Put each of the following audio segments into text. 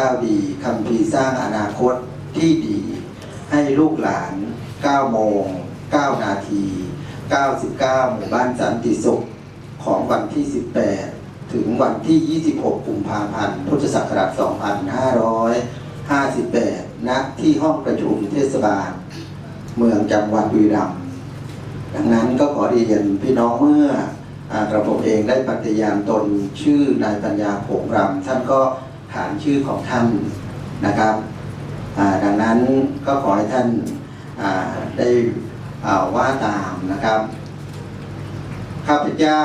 ก้าวดีคำพีสร้างอนาคตที่ดี ให้ลูกหลาน 9 โมง 9 นาที 99 หมู่บ้านสันติสุข ของวันที่ 18 ถึงวันที่ 26 กุมภาพันธ์ พุทธศักราช 2558 ณ ที่ห้องประชุมเทศบาล เมืองจังหวัดบุรีรัมย์ดังนั้นก็ขอเรียนพี่น้องเมื่ออกระผมเองได้ปฏิญาณตนชื่อนายปัญญาผงรำท่านก็ ขานชื่อของท่านนะครับดังนั้นก็ขอให้ท่านาได้าว่าตามนะครับ ข้าพเจ้า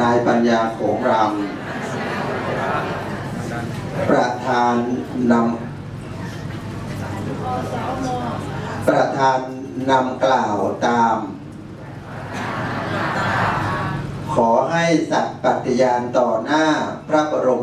นายปัญญาโขงรำประธานนำประธานนำกล่าวตาม ขอให้สัตย์ปฏิญาณต่อหน้าพระบรม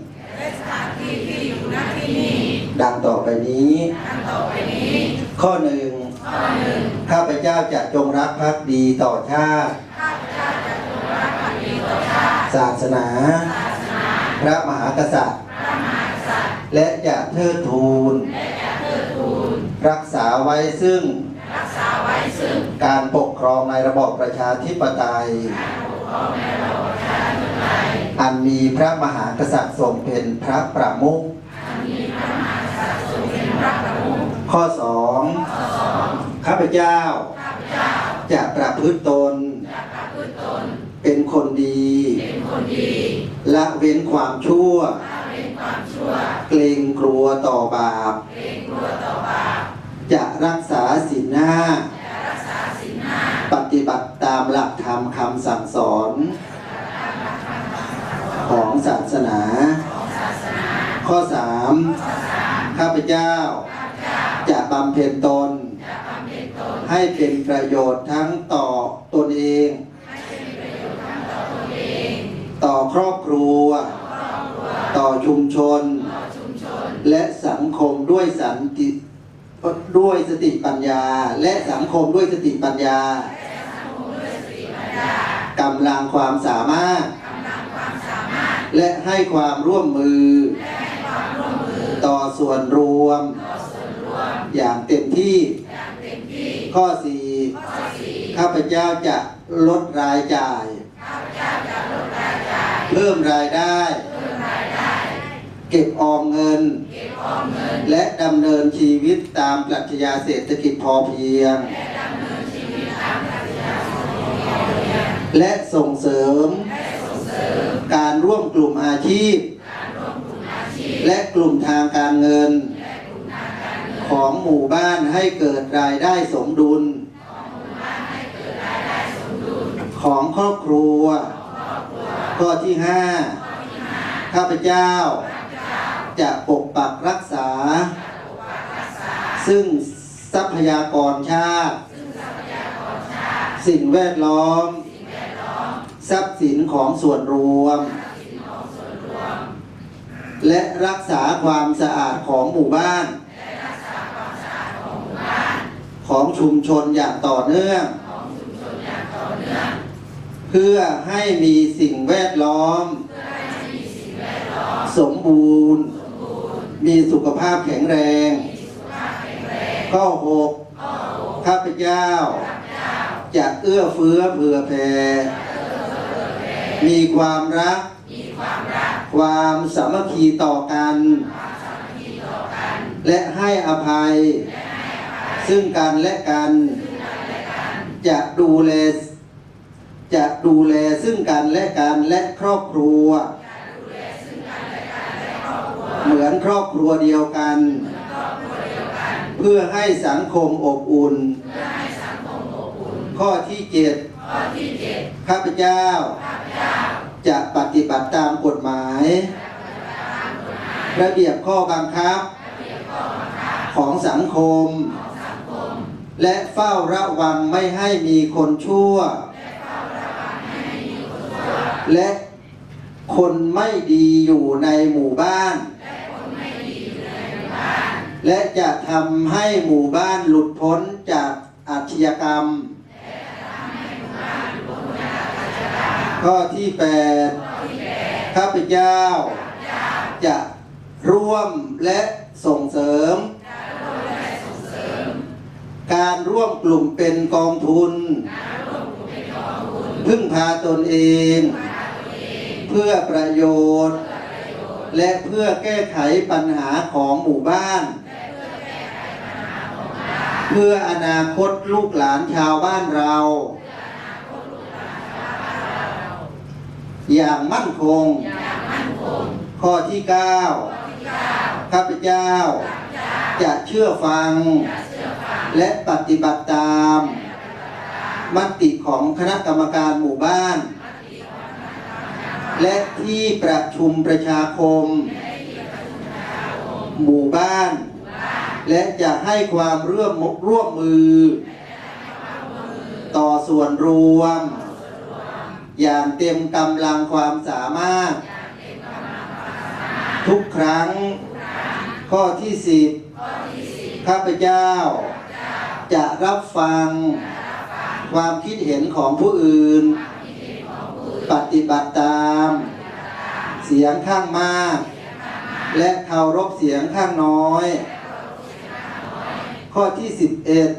ดังต่อไปนี้ ข้อหนึ่งข้าพเจ้าจะจงรักภักดีต่อชาติ ศาสนา พระมหากษัตริย์ และจะเทิดทูน รักษาไว้ซึ่ง การปกครองในระบอบประชาธิปไตยอันมีพระมหากษัตริย์ทรงเป็นพระประมุข ข้อสองข้าพเจ้า จะประพฤติตน เป็นคนดี ละเว้นความชั่ว เกรงกลัวต่อบาป จะรักษาศีลห้า ปฏิบัติตามหลักธรรมคำสั่งสอน ของศาสนา ข้อสามข้าพเจ้าะบำเพ็ญตน ให้เป็นประโยชน์ทั้งต่อตนเอง ต่อครอบครัว ต่อชุมชน และสังคมด้วยสันติด้วยสติปัญญา และสังคมด้วยสติปัญญากำลังความสามารถ และให้ความร่วมมือ ต่อส่วนรวม อย่างเต็มที่ ข้อสี่ข้าพเจ้าจะลดรายจ่าย เพิ่มรายได้ เก็บออมเงิน และดำเนินชีวิตตามปรัชญาเศรษฐกิจพอเพียง และส่งเสริม การร่วมกลุ่มอาชีพ และกลุ่มทางการเงิน ของหมู่บ้านให้เกิดรายได้สมดุล ของครอบครัว ข้อที่ห้าข้าพเจ้า จะปกปักรักษา ซึ่งทรัพยากรชาติ สิ่งแวดล้อม ทรัพย์สินของส่วนรวม และรักษาความสะอาดของหมู่บ้าน ของชุมชนอย่างต่อเนื่อง เพื่อให้มีสิ่งแวดล้อม สมบูรณ์ มีสุขภาพแข็งแรง ข้อหกข้าพเจ้า จะเอื้อเฟื้อเผื่อแผ่มีความรัก ความสามัคคีต่อกัน และให้อภัย ซึ่งกันและกัน จะดูแล จะดูแลซึ่งกันและกันและครอบครัว เหมือนครอบครัวเดียวกัน เพื่อให้สังคมอบอุ่น ข้อที่เจ็ดข้าพเจ้า จะปฏิบัติตามกฎหมาย ระเบียบข้อบังคับ ของสังคม และเฝ้าระวังไม่ให้มีคนชั่ว และคนไม่ดีอยู่ในหมู่บ้าน และจะทำให้หมู่บ้านหลุดพ้นจากอาชญากรรม ข้อที่แปดข้าพเจ้า จะร่วมและส่งเสริม การร่วมกลุ่มเป็นกองทุน พึ่งพาตนเอง เพื่อประโยชน์ และเพื่อแก้ไขปัญหาของหมู่บ้าน เพื่ออนาคตลูกหลานชาวบ้านเรา อย่างมั่นคง ข้อที่ 9 ข้าพเจ้า จะเชื่อฟัง และปฏิบัติตาม มติของคณะกรรมการหมู่บ้าน และที่ประชุมประชาคม หมู่บ้าน และจะให้ความร่วมร่วมมือ ต่อส่วนรวม อย่างเต็มกำลังความสามารถ ทุกครั้งข้อที่สิบข้าพเจ้า จะรับฟัง ความคิดเห็นของผู้อื่น ปฏิบัติตาม เสียงข้างมาก และเคารพเสียงข้างน้อย ข้อที่สิบเอ็ด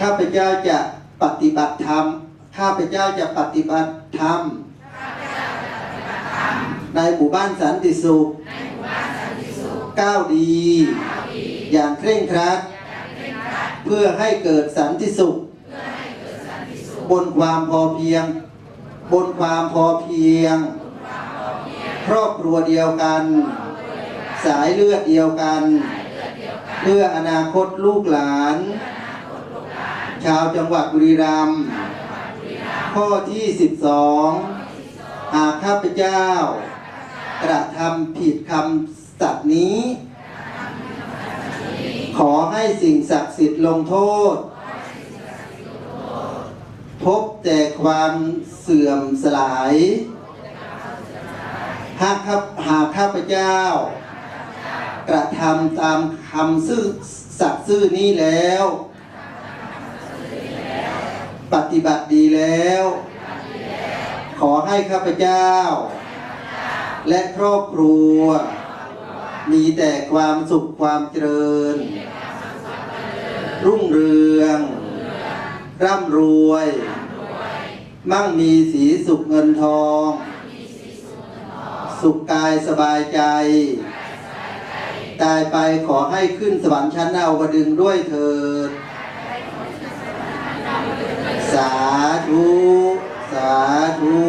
ข้าพเจ้าจะปฏิบัติธรรม ข้าพเจ้าจะปฏิบัติธรรม ในหมู่บ้านสันติสุขก้าวดี อย่างเคร่งครัดเพื่อให้เกิดสันติสุข บนความพอเพียง บนความพอเพียง ครอบครัวเดียวกัน สายเลือดเดียวกัน เพื่ออนาคตลูกหลาน ชาวจังหวัดบุรีรัมย์ข้อที่ 12 หากข้าพเจ้ากระทำผิดคำสัตย์นี้ ขอให้สิ่งศักดิ์สิทธิ์ลงโทษ พบแต่ความเสื่อมสลาย หากข้าหากข้าพเจ้า กระทำตามคำซื่อสัตย์ซื่อนี้แล้ว ปฏิบัติดีแล้ว ขอให้ข้าพเจ้า และครอบครัว มีแต่ความสุขความเจริญ รุ่งเรือง ร่ำรวย มั่งมีสีสุขเงินทอง สุขกายสบายใจ ตายไปขอให้ขึ้นสวรรค์ชั้นเอาวดึงด้วยเถิด สาธุ สาธุ